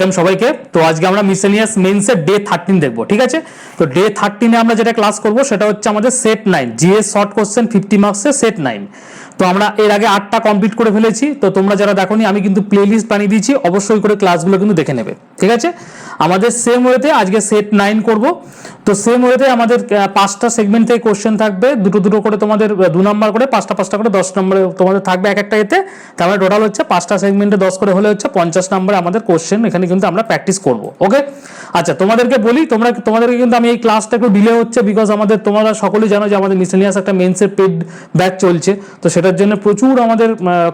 Welcome সবাইকে। তো আজকে আমরা মিসেলিয়াস মেন্সের ডে থার্টিন দেখব, ঠিক আছে? তো ডে থার্টিনে আমরা যেটা ক্লাস করব, সেটা হচ্ছে আমাদের set nine GS short question fifty মার্কসের সেট নাইন তো আমরা এর আগে আটটা কমপ্লিট করে ফেলেছি। তো তোমরা যারা দেখোনি, আমি কিন্তু প্লে লিস্ট বানিয়ে দিয়েছি। অবশ্যই করে ক্লাসগুলো কিন্তু দেখে নেবে। ঠিক আছে? আমাদের সেম ওয়েতে আজকে সেট নাইন করব। তো সেম ওয়েতে আমাদের পাঁচটা সেগমেন্ট থেকে কোশ্চেন থাকবে। দুটো দুটো করে তোমাদের দু নম্বর করে, পাঁচটা পাঁচটা করে দশ নম্বরে তোমাদের থাকবে এক একটা এতে। তারপরে টোটাল হচ্ছে পাঁচটা সেগমেন্টে দশ করে হলে হচ্ছে পঞ্চাশ নম্বরে আমাদের কোশ্চেন এখানে কিন্তু আমরা প্র্যাকটিস করব। ওকে আচ্ছা তোমাদেরকে বলি, তোমরা, তোমাদেরকে কিন্তু আমি এই ক্লাসটা একটু ডিলে হচ্ছে বিকজ আমাদের, তোমরা সকলেই জানো যে আমাদের মিসেলিয়াস একটা মেন্সের পেড ব্যাচ চলছে। তো সেটার জন্য প্রচুর আমাদের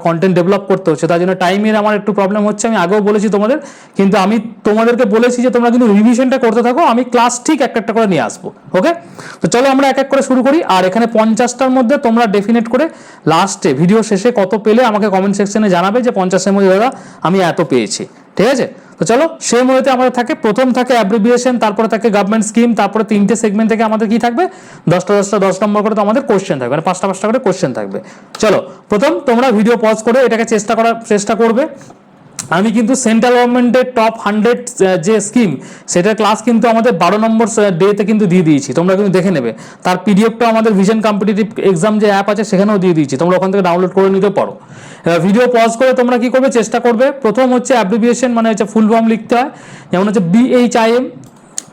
কন্টেন্ট ডেভেলপ করতে হচ্ছে। তার জন্য টাইমের আমার একটু প্রবলেম হচ্ছে, আমি আগেও বলেছি তোমাদের, কিন্তু আমি তোমাদেরকে বলেছি যে তোমরা কিন্তু রিভিশনটা করতে থাকো, আমি ক্লাস ঠিক একটা একটা করে নিয়ে আসব ওকে তো চলো আমরা এক এক করে শুরু করি, আর এখানে পঞ্চাশটার মধ্যে তোমরা ডেফিনেট করে লাস্টে ভিডিও শেষে কত পেলে আমাকে কমেন্ট সেকশনে জানাবে যে পঞ্চাশের মধ্যে দাদা, আমি এত পেয়েছি, ঠিক আছে? তো চলো, সেই ওয়েতে আমাদের থাকে, প্রথম থাকে অ্যাব্রিভিয়েশন তারপরে থাকে গভর্নমেন্ট স্কিম তারপরে তিনটে সেগমেন্ট থেকে আমাদের কি থাকবে? দশটা দশটা দশ নম্বর করে তো আমাদের কোশ্চেন থাকবে মানে পাঁচটা পাঁচটা করে কোশ্চেন থাকবে। চলো, প্রথম তোমরা ভিডিও পজ করে এটাকে চেষ্টা করার, চেষ্টা করবে। আমি কিন্তু সেন্ট্রাল গভর্নমেন্টের টপ হান্ড্রেড যে স্কিম সেটার ক্লাস কিন্তু আমাদের বারো নম্বর ডেতে কিন্তু দিয়ে দিয়েছি। তোমরা কিন্তু দেখে নেবে। তার পিডিএফটা আমাদের ভিশন কম্পিটিটিভ এক্সাম যে অ্যাপ আছে, সেখানেও দিয়ে দিয়েছি। তোমরা ওখান থেকে ডাউনলোড করে নিতে পারো। ভিডিও পজ করে তোমরা কি করবে? চেষ্টা করবে। প্রথম হচ্ছে অ্যাব্রিভিয়েশন মানে হচ্ছে ফুল ফর্ম লিখতে হয়। যেমন হচ্ছে বিএইচআইএম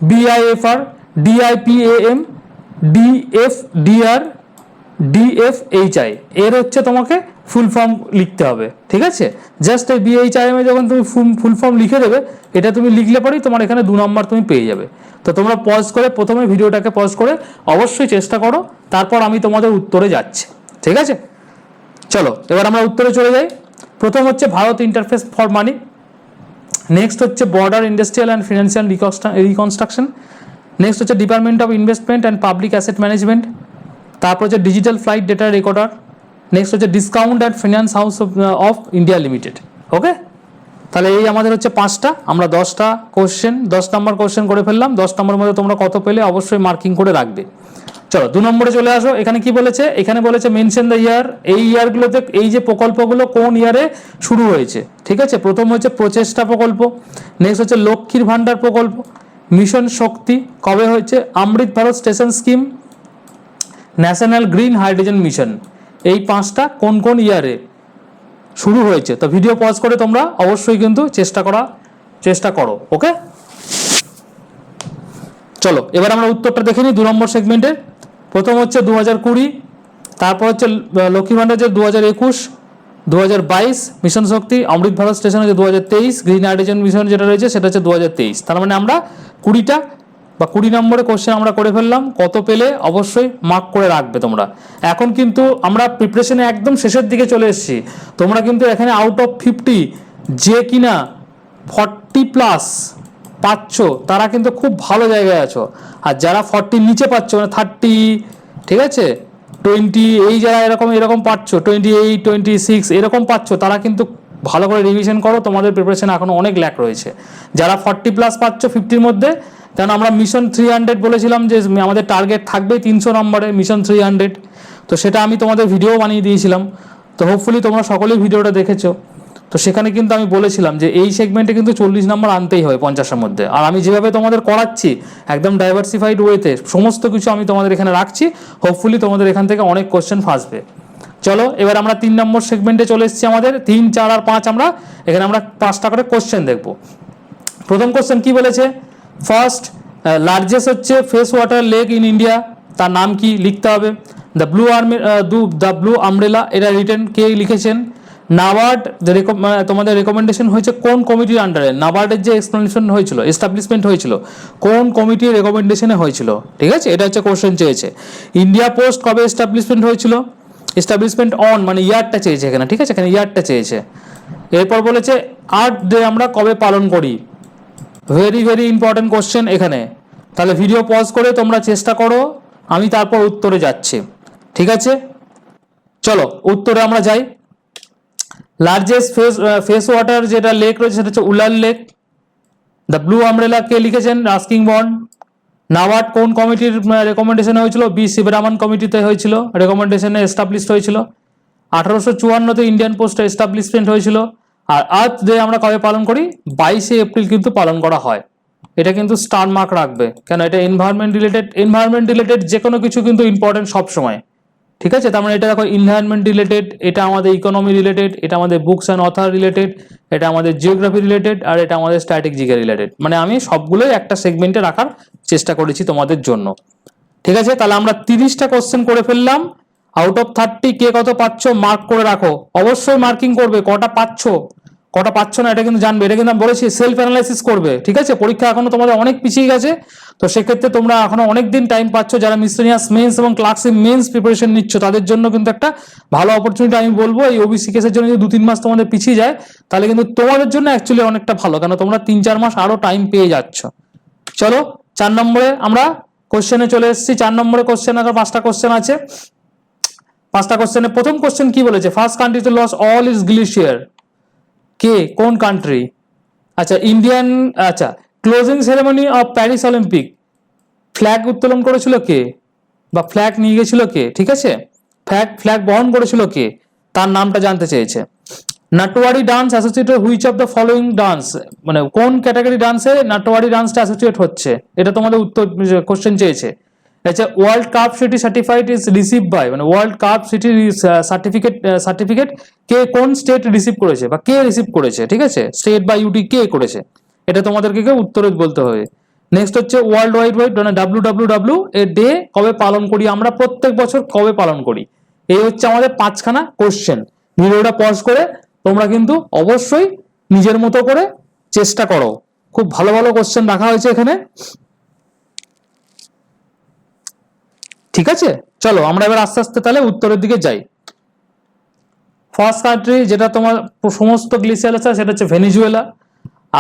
বিআইএফআর ডিআইপিএএম ডিএফডিআর ডিএফএইচআই এর হচ্ছে তোমাকে ফুল ফর্ম লিখতে হবে, ঠিক আছে? জাস্ট এই বিএইচআইএম যখন তুমি ফুল ফর্ম লিখে দেবে, এটা তুমি লিখলে পরেই তোমার এখানে দু নম্বর তুমি পেয়ে যাবে। তো তোমরা পজ করে প্রথমে ভিডিওটাকে পজ করে অবশ্যই চেষ্টা করো, তারপর আমি তোমাদের উত্তরে যাচ্ছি, ঠিক আছে? চলো, এবার আমরা উত্তরে চলে যাই। প্রথম হচ্ছে Bharat interface for money next হচ্ছে border industrial and financial reconstruction next হচ্ছে department of investment and public asset management তারপর হচ্ছে digital flight data recorder next হচ্ছে discount and finance house of India limited okay তাহলে এই আমাদের হচ্ছে পাঁচটা, আমরা দশটা কোশ্চেন দশ নম্বর কোশ্চেন করে ফেললাম, দশ নম্বরের মধ্যে তোমরা কত পেলে অবশ্যই মার্কিং করে রাখবে। চলো, দু নম্বরে চলে আসো, এখানে কি বলেছে? এখানে বলেছে মেনশন দ্য ইয়ার এই ইয়ারগুলোতে এই যে প্রকল্পগুলো কোন ইয়ারে শুরু হয়েছে, ঠিক আছে? প্রথম হচ্ছে প্রচেষ্টা প্রকল্প নেক্সট হচ্ছে লক্ষ্মীর ভাণ্ডার প্রকল্প মিশন শক্তি, কবে হয়েছে? Amrit Bharat station scheme national green hydrogen mission এই পাঁচটা কোন কোন ইয়ারে শুরু হয়েছে? তো ভিডিও পজ করে তোমরা অবশ্যই কিন্তু চেষ্টা করা, চেষ্টা করো ওকে চলো, এবার আমরা উত্তরটা দেখে নিই দু নম্বর সেগমেন্টে প্রথম হচ্ছে দু হাজার কুড়ি, তারপর হচ্ছে লক্ষ্মী ভাণ্ডার যে দু হাজার একুশ দু হাজার বাইশ, মিশন শক্তি, অমৃত ভারত স্টেশন হচ্ছে দু হাজার তেইশ গ্রিন হাইড্রোজেন মিশন যেটা রয়েছে সেটা হচ্ছে দু হাজার তেইশ। তার মানে আমরা কুড়িটা বা কুড়ি নম্বরে কোশ্চেন আমরা করে ফেললাম, কত পেলে অবশ্যই মার্ক করে রাখবে তোমরা। এখন কিন্তু আমরা প্রিপারেশনে একদম শেষের দিকে চলে এসেছি। তোমরা কিন্তু এখানে আউট অফ ফিফটি যে কিনা ফর্টি প্লাস পাচ্ছ, তারা কিন্তু খুব ভালো জায়গায় আছো। আর যারা ফর্টির নিচে পাচ্ছ মানে থার্টি ঠিক আছে? টোয়েন্টি এই যারা এরকম এরকম পাচ্ছ টোয়েন্টি এইট টোয়েন্টি সিক্স এরকম পাচ্ছ, তারা কিন্তু ভালো করে রিভিশন করো। তোমাদের প্রিপারেশন এখনও অনেক ল্যাক রয়েছে। যারা ফর্টি প্লাস পাচ্ছ ফিফটির মধ্যে কারণ আমরা মিশন থ্রি হান্ড্রেড বলেছিলাম যে আমাদের টার্গেট থাকবে তিনশো নম্বরে মিশন থ্রি হান্ড্রেড তো সেটা আমি তোমাদের ভিডিও বানিয়ে দিয়েছিলাম। তো হোপফুলি তোমরা সকলেই ভিডিওটা দেখেছ। তো সেখানে কিন্তু আমি বলেছিলাম যে এই সেগমেন্টে কিন্তু চল্লিশ নম্বর আনতেই হবে পঞ্চাশের মধ্যে। আর আমি যেভাবে তোমাদের করাচ্ছি, একদম ডাইভার্সিফাইড ওয়েতে সমস্ত কিছু আমি তোমাদের এখানে রাখছি। হোপফুলি তোমাদের এখান থেকে অনেক কোশ্চেন ফাঁসবে চলো, এবার আমরা তিন নম্বর সেগমেন্টে চলে এসেছি আমাদের। তিন, চার আর পাঁচ আমরা, এখানে আমরা পাঁচটা করে কোশ্চেন দেখব। প্রথম কোশ্চেন কি বলেছে? ফার্স্ট লার্জেস্ট হচ্ছে face water lake in India তার নাম কি লিখতে হবে? The blue army the blue umbrella এটা রিটেন কে লিখেছেন? নাবার্ড তোমাদের রেকমেন্ডেশন হয়েছে কোন কমিটির আন্ডারে নাবার্ডের যে এক্সপ্লেনেশন হয়েছিল এস্টাবলিশমেন্ট হয়েছিল, কোন কমিটির রেকমেন্ডেশনে হয়েছিল? ঠিক আছে? এটা হচ্ছে কোশ্চেন চেয়েছে। ইন্ডিয়া পোস্ট কবে এস্টাবলিশমেন্ট হয়েছিল? এস্টাবলিশমেন্ট অন মানে ইয়ারটা চেয়েছে এখানে, ঠিক আছে? এখানে ইয়ারটা চেয়েছে। এরপর বলেছে আর্ট ডে আমরা কবে পালন করি? ভেরি ভেরি ইম্পর্টেন্ট কোশ্চেন এখানে। তাহলে ভিডিও পজ করে তোমরা চেষ্টা করো, আমি তারপর উত্তরে যাচ্ছি। ঠিক আছে? চলো, উত্তরে আমরা যাই। লার্জেস্ট ফেস ফেস ওয়াটার যেটা লেক রয়েছে, সেটা হচ্ছে Wular lake the blue umbrella কে লিখেছেন? রাস্কিং বন্ড নাবার্ড কোন কমিটির রেকমেন্ডেশনে হয়েছিল? বি শিবরামন কমিটিতে হয়েছিল। রেকমেন্ডেশনে এস্টাবলিশড হয়েছিল। আঠারোশো চুয়ান্নতে ইন্ডিয়ান পোস্ট এস্টাবলিশমেন্ট হয়েছিল। আর আর্থ ডে আমরা কবে পালন করি? বাইশে এপ্রিল কিন্তু পালন করা হয়। এটা কিন্তু স্টার মার্ক রাখবে। কেন? এটা এনভায়রনমেন্ট রিলেটেড এনভায়রনমেন্ট রিলেটেড যে কোনো কিছু কিন্তু ইম্পর্টেন্ট সব সময় ঠিক আছে? তার মানে এটা দেখো এনভায়রনমেন্ট রিলেটেড এটা আমাদের ইকোনমি রিলেটেড এটা আমাদের বুকস অ্যান্ড অথার রিলেটেড এটা আমাদের জিওগ্রাফি রিলেটেড আর এটা আমাদের স্ট্র্যাটেজিকে রিলেটেড মানে আমি সবগুলোই একটা সেগমেন্টে রাখার চেষ্টা করেছি তোমাদের জন্য। ঠিক আছে? তাহলে আমরা তিরিশটা কোশ্চেন করে ফেললাম। আউট অফ থার্টি কে কত পাচ্ছ? মার্ক করে রাখো। অবশ্যই মার্কিং করবে। কটা পাচ্ছ? কটা পাচ্ছ না, এটা কিন্তু জানবে। এটা কিন্তু আমি বলেছি সেলফ অ্যানালাইসিস করবে, ঠিক আছে? পরীক্ষা এখনও তোমাদের অনেক পিছিয়ে গেছে, তো সেক্ষেত্রে তোমরা এখনও অনেক দিন টাইম পাচ্ছ। যারা মিসলেনিয়াস মেন্স এবং ক্লার্কসি মেন্স প্রিপারেশন নিচ্ছ, তাদের জন্য কিন্তু একটা ভালো অপরচুনিটি আমি বলব। এই ওবিসি কেসের জন্য যদি দু তিন মাস তোমাদের পিছিয়ে যায়, তাহলে কিন্তু তোমাদের জন্য অ্যাকচুয়ালি অনেকটা ভালো কেন তোমরা তিন চার মাস আরও টাইম পেয়ে যাচ্ছ। চলো, চার নম্বরে আমরা কোশ্চেনে চলে এসেছি। চার নম্বরে কোশ্চেন আবার পাঁচটা কোশ্চেন আছে। পাঁচটা কোশ্চেনে প্রথম কোশ্চেন কি বলেছে? First country to lose all its glacier কে? কোন কান্ট্রি আচ্ছা ইন্ডিয়ান আচ্ছা closing ceremony of Paris Olympic flag উত্তোলন করেছিল কে? বা ফ্ল্যাগ নিয়ে গেছিল কে? ঠিক আছে? ফ্ল্যাগ ফ্ল্যাগ বহন করেছিল কে? তার নামটা জানতে চেয়েছে। Natwari dance associated which of the following dance মানে কোন ক্যাটাগরি ডান্সে নাটোয়ারি ডান্সটা অ্যাসোসিয়েট হচ্ছে? এটা তোমাদের উত্তর কোশ্চেন চেয়েছে। আচ্ছা world cup city certified is receive by মানে world cup city certificate certificate কে কোন স্টেট রিসিভ করেছে বা কে রিসিভ করেছে, ঠিক আছে? স্টেট বা ইউটি কে করেছে? এটা তোমাদেরকে উত্তরে বলতে হবে। নেক্সট হচ্ছে ওয়ার্ল্ড ওয়াইড ওয়াইড মানে ডাব্লিউ ডাব্লিউ ডাব্লিউ এর ডে কবে পালন করি আমরা, প্রত্যেক বছর কবে পালন করি? এই হচ্ছে আমাদের পাঁচখানা কোশ্চেন ভিডিওটা পজ করে তোমরা কিন্তু অবশ্যই নিজের মতো করে চেষ্টা করো। খুব ভালো ভালো কোশ্চেন রাখা হয়েছে এখানে। ঠিক আছে? চলো, আমরা এবার আস্তে আস্তে তাহলে উত্তরের দিকে যাই। ফার্স্ট কান্ট্রি যেটা তোমার সমস্ত গ্লিসিয়াল আছে সেটা হচ্ছে ভেনিজুয়েলা।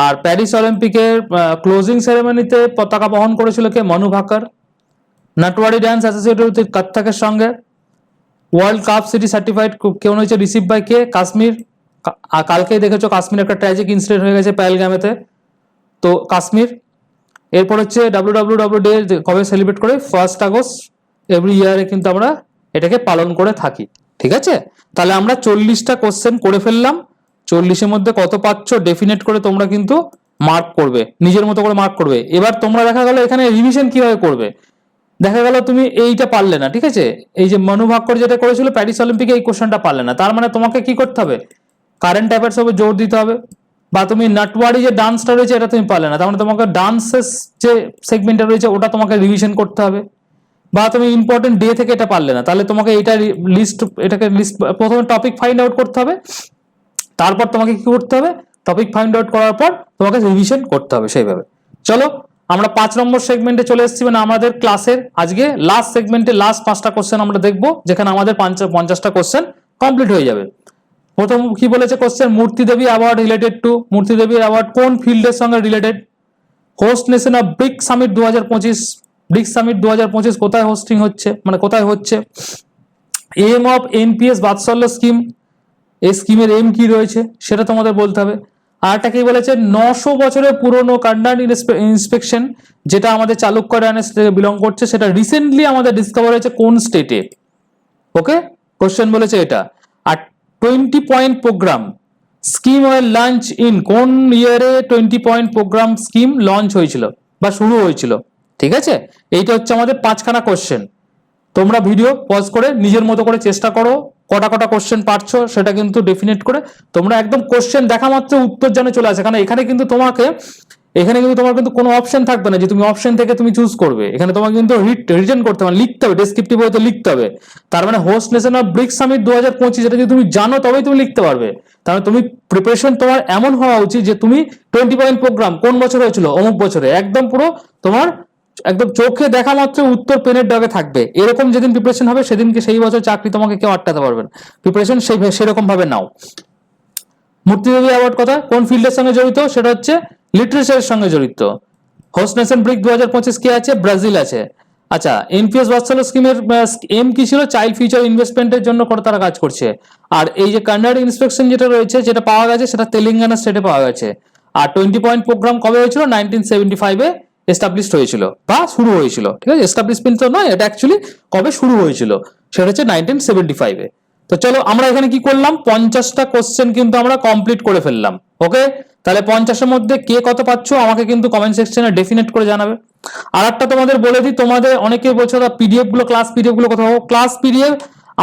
আর প্যারিস অলিম্পিকের ক্লোজিং সেরেমনিতে পতাকা বহন করেছিল কে? Manu Bhaker. Natwari dance associated with কত্থকের সঙ্গে। ওয়ার্ল্ড কাপ সিটি সার্টিফাইড কেমন হয়েছে? রিসিভ বাই কে? কাশ্মীর। কালকেই দেখেছ কাশ্মীর একটা ট্র্যাজিক ইনসিডেন্ট হয়ে গেছে প্যালগ্রামেতে তো কাশ্মীর। এরপর হচ্ছে ডাব্লিউ ডাব্লিউ ডাব্লিউ ডে কবে সেলিব্রেট করে? ফার্স্ট আগস্ট এভরি ইয়ারে কিন্তু আমরা এটাকে পালন করে থাকি, ঠিক আছে? তাহলে আমরা চল্লিশটা কোশ্চেন করে ফেললাম। চল্লিশের মধ্যে কত পাচ্ছ? ডেফিনেট করে তোমরা কিন্তু মার্ক করবে, নিজের মতো করে মার্ক করবে। এবার তোমরা দেখা গেল এখানে রিভিশন কীভাবে করবে? দেখা গেল তুমি এইটা পারলে না, ঠিক আছে? এই যে মনুভাক্কর যেটা করেছিল প্যারিস অলিম্পিকে এই কোশ্চেনটা পারলে না। তার মানে তোমাকে কি করতে হবে? কারেন্ট অ্যাফেয়ার্স হবে জোর দিতে হবে। বা তুমি নাটওয়ারি যে ডান্সটা রয়েছে, এটা তুমি পারলে না। তার মানে তোমাকে ডান্সের যে সেগমেন্টটা রয়েছে, ওটা তোমাকে রিভিশন করতে হবে। বা তুমি ইম্পর্টেন্ট ডে থেকে এটা পারলে না, তাহলে তোমাকে এটা লিস্ট এটাকে লিস্ট প্রথমে টপিক ফাইন্ড আউট করতে হবে, তারপর তোমাকে কি করতে হবে? টপিক ফাইন্ড আউট করার পর তোমাকে রিভিশন করতে হবে সেইভাবে। চলো, আমরা পাঁচ নম্বর সেগমেন্টে চলে এসেছি মানে আমাদের ক্লাসের আজকে লাস্ট সেগমেন্টে লাস্ট পাঁচটা কোশ্চেন আমরা দেখব, যেখানে আমাদের পঞ্চাশটা কোশ্চেন কমপ্লিট হয়ে যাবে। প্রথম কি বলেছে কোশ্চেন মূর্তি দেবী অ্যাওয়ার্ড রিলেটেড টু মূর্তি দেবী অ্যাওয়ার্ড কোন ফিল্ডের সঙ্গে related host nation of BRIC summit দু হাজার পঁচিশ ব্রিক সামিট দু হাজার পঁচিশ কোথায় হোস্টিং হচ্ছে? মানে কোথায় হচ্ছে? Aim of NPS Vatsalya scheme এই স্কিমের এম কি রয়েছে? সেটা তোমাদের বলতে হবে। আরটা কি বলেছে? নশো বছরের পুরনো কান্ডান ইন্সপেকশন যেটা আমাদের চালুক্য থেকে বিলং করছে, সেটা রিসেন্টলি আমাদের ডিসকভার হয়েছে কোন স্টেটে ওকে কোশ্চেন বলেছে এটা। আর twenty point programme scheme was launch in কোন ইয়ারে twenty point programme scheme launch হয়েছিল বা শুরু হয়েছিল? ঠিক আছে? এইটা হচ্ছে আমাদের পাঁচখানা কোশ্চেন তোমরা ভিডিও পজ করে নিজের মতো করে চেষ্টা করো, কটা কটা কোশ্চেন পারছ, সেটা কিন্তু ডেফিনেট করে তোমরা একদম কোশ্চেন দেখা মাত্র উত্তর জানে চলে আসে। কারণ এখানে কিন্তু তোমাকে, এখানে কিন্তু তোমার কিন্তু কোনো অপশন থাকবে না যে তুমি অপশন থেকে তুমি চুজ করবে। এখানে তোমাকে কিন্তু রিটার্ন করতে হবে লিখতে হবে ডেসক্রিপটিভ হয়তো লিখতে হবে। তার মানে host nation of BRICS summit দু হাজার পঁচিশ এটা যদি তুমি জানো তবেই তুমি লিখতে পারবে। তাহলে তুমি প্রিপারেশন তোমার এমন হওয়া উচিত যে তুমি টোয়েন্টি পয়েন্ট প্রোগ্রাম কোন বছর হয়েছিল? অমুক বছরে। একদম পুরো তোমার একদম চোখে দেখা মাত্র উত্তর পেনের ডগে থাকবে। এরকম যেদিন প্রিপারেশন হবে, সেদিনকে সেই বছর চাকরি তোমাকে কেউ আটকাতে পারবে না। প্রিপারেশন সেই সেরকম ভাবে নাও। মূর্তিদেবী অ্যাওয়ার্ড কথা, কোন ফিল্ডের সঙ্গে জড়িত? সেটা হচ্ছে লিটারেচারের সঙ্গে জড়িত। হোস্ট নেশন ব্রিক দু হাজার পঁচিশ কে আছে? ব্রাজিল আছে। আচ্ছা এমপিএস বাৎসল্য স্কিমের এম কি ছিল? চাইল্ড ফিউচার ইনভেস্টমেন্টের জন্য তারা কাজ করছে। আর এই যে কান্নাড ইন্সপেকশন যেটা রয়েছে, যেটা পাওয়া গেছে, সেটা তেলেঙ্গানা স্টেটে পাওয়া গেছে। আর টোয়েন্টি পয়েন্ট প্রোগ্রাম কবে হয়েছিল? নাইনটিন সেভেন্টি ফাইভে এস্টাবলিশড হয়েছিল বা শুরু হয়েছিল। ঠিক আছে? এস্টাবলিশমেন্ট তো নয়, এটা অ্যাকচুয়ালি কবে শুরু হয়েছিল? সেটা হচ্ছে নাইনটিন সেভেন্টি ফাইভে তো চলো, আমরা এখানে কি করলাম? পঞ্চাশটা কোশ্চেন কিন্তু আমরা কমপ্লিট করে ফেললাম। ওকে তাহলে পঞ্চাশের মধ্যে কে কত পাচ্ছ? আমাকে কিন্তু কমেন্ট সেকশনে ডেফিনেট করে জানাবে। আর একটা তোমাদের বলে দিই, তোমাদের অনেকে বলছো পিডিএফগুলো ক্লাস পিডিএফগুলো কোথাও? ক্লাস পিডিএফ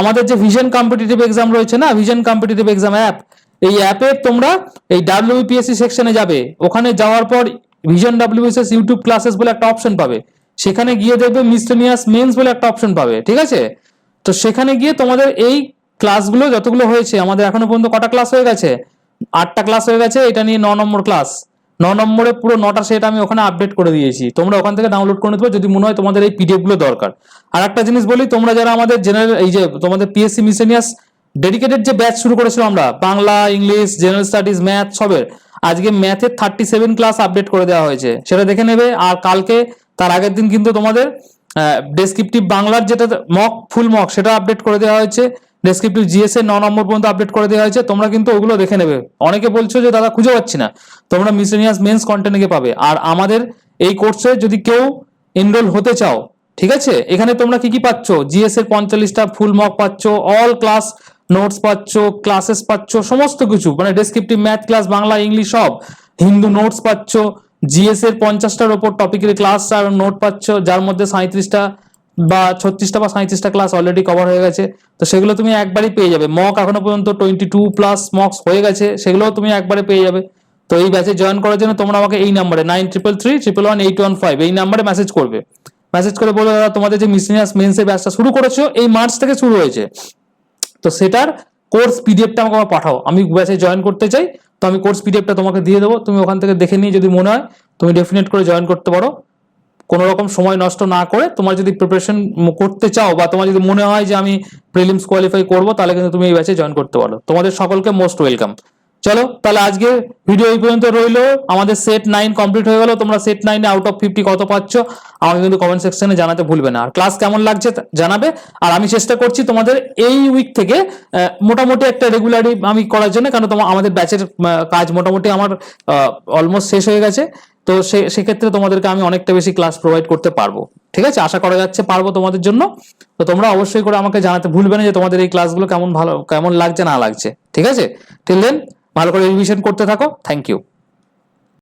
আমাদের যে ভিশন কম্পিটিটিভ এক্সাম রয়েছে না ভিশন কম্পিটিটিভ এক্সাম অ্যাপ এই অ্যাপে তোমরা এই ডাব্লিউপিএসসি সেকশনে যাবে। ওখানে যাওয়ার পর ভিশন ডাব্লিউপিএসএস ইউটিউব ক্লাসেস বলে একটা অপশন পাবে। সেখানে গিয়ে দেখবে মিসলেনিয়াস মেন্স বলে একটা অপশন পাবে, ঠিক আছে? তো সেখানে গিয়ে তোমাদের এই ক্লাসগুলো যতগুলো হয়েছে, আমাদের এখনও পর্যন্ত কটা ক্লাস হয়ে গেছে? আটটা ক্লাস হয়ে গেছে, এটা নিয়ে ন নম্বর ক্লাস ন নম্বরে পুরো নটা সেট আমি ওখানে আপডেট করে দিয়েছি। তোমরা ওখান থেকে ডাউনলোড করে নিতে পারো, যদি মনে হয় তোমাদের এই পিডিএফগুলো দরকার। আর একটা জিনিস বলি, তোমরা যারা আমাদের জেনারেল এই যে তোমাদের পিএসসি মিসেনিয়াস ডেডিকেটেড যে ব্যাচ শুরু করেছিলাম আমরা, Bangla, English general studies math সবের আজকে ম্যাথের থার্টি সেভেন ক্লাস আপডেট করে দেওয়া হয়েছে। সেটা দেখে নেবে, আর কালকে, তার আগের দিন কিন্তু তোমাদের ডেসক্রিপটিভ বাংলার যেটা মক ফুল মক সেটা আপডেট করে দেওয়া হয়েছে। ডেসক্রিপটিভ জিএস এর ন নম্বর পর্যন্ত আপডেট করে দেওয়া হয়েছে। তোমরা কিন্তু ওগুলো দেখে নেবে। অনেকে বলছো যে, দাদা, খুঁজে পাচ্ছি না। তোমরা মিসেনিয়াস মেন্স কন্টেন্টে পাবে। আর আমাদের এই কোর্সে যদি কেউ এনরোল হতে চাও, ঠিক আছে? এখানে তোমরা কি কি পাচ্ছ? জিএস এর পঁয়তাল্লিশটা ফুল মক পাচ্ছ অল ক্লাস নোটস পাচ্ছ ক্লাসেস পাচ্ছ, সমস্ত কিছু মানে descriptive math class Bangla, English সব, হিন্দু নোটস পাচ্ছ জিএস এর পঞ্চাশটার ওপর টপিকের ক্লাস আর নোট পাচ্ছ, যার মধ্যে সাঁত্রিশটা বা ছত্রিশটা বা সাঁত্রিশটা ক্লাস অলরেডি কভার হয়ে গেছে, তো সেগুলো তুমি একবারই পেয়ে যাবে। মক এখনও পর্যন্ত টোয়েন্টি টু প্লাস মক্স হয়ে গেছে, সেগুলোও তুমি একবারে পেয়ে যাবে। তো এই ব্যাচে জয়েন করার জন্য তোমরা আমাকে এই নাম্বারে nine triple three triple one eight one five এই নাম্বারে মেসেজ করবে। মেসেজ করে বলো দাদা, তোমাদের যে মিসলিনিয়াস মেন্সের ব্যাচটা শুরু করেছ, এই মার্চ থেকে শুরু হয়েছে। তো সেটার কোর্স পিডিএফটা আমাকে পাঠাও। আমি ব্যাচে জয়েন করতে চাই, তো আমি কোর্স পিডিএফটা তোমাকে দিয়ে দেবো। তুমি ওখান থেকে দেখে নিয়ে যদি মনে হয়, তুমি ডেফিনেট করে জয়েন করতে পারো। কোনো রকম সময় নষ্ট না করে তোমার যদি প্রিপারেশন করতে চাও বা তোমার যদি মনে হয় যে আমি প্রিলিমস কোয়ালিফাই করব, তাহলে কিন্তু তুমি এই ব্যাচে জয়েন করতে পারো। তোমাদের সকলকে মোস্ট ওয়েলকাম চলো, তাহলে আজকে ভিডিও এই পর্যন্ত রইল। আমাদের সেট নাইন কমপ্লিট হয়ে গেল। তোমরা সেট নাইনে আউট অফ ফিফটি কত পাচ্ছ, আমাকে কিন্তু কমেন্ট সেকশনে জানাতে ভুলবে না। আর ক্লাস কেমন লাগছে জানাবে। আর আমি চেষ্টা করছি তোমাদের এই উইক থেকে মোটামুটি একটা রেগুলারি আমি করার জন্য, কারণ তোমার আমাদের ব্যাচের কাজ মোটামুটি আমার অলমোস্ট শেষ হয়ে গেছে। তো সেক্ষেত্রে তোমাদেরকে আমি অনেকটা বেশি ক্লাস প্রোভাইড করতে পারব। ঠিক আছে? আশা করা যাচ্ছে পারব তোমাদের জন্য। তো তোমরা অবশ্যই করে আমাকে জানাতে ভুলবে না যে তোমাদের এই ক্লাসগুলো কেমন ভালো, কেমন লাগছে, না লাগছে। ঠিক আছে? টিল দেন ভালো করে রিভিশন করতে থাকো। Thank you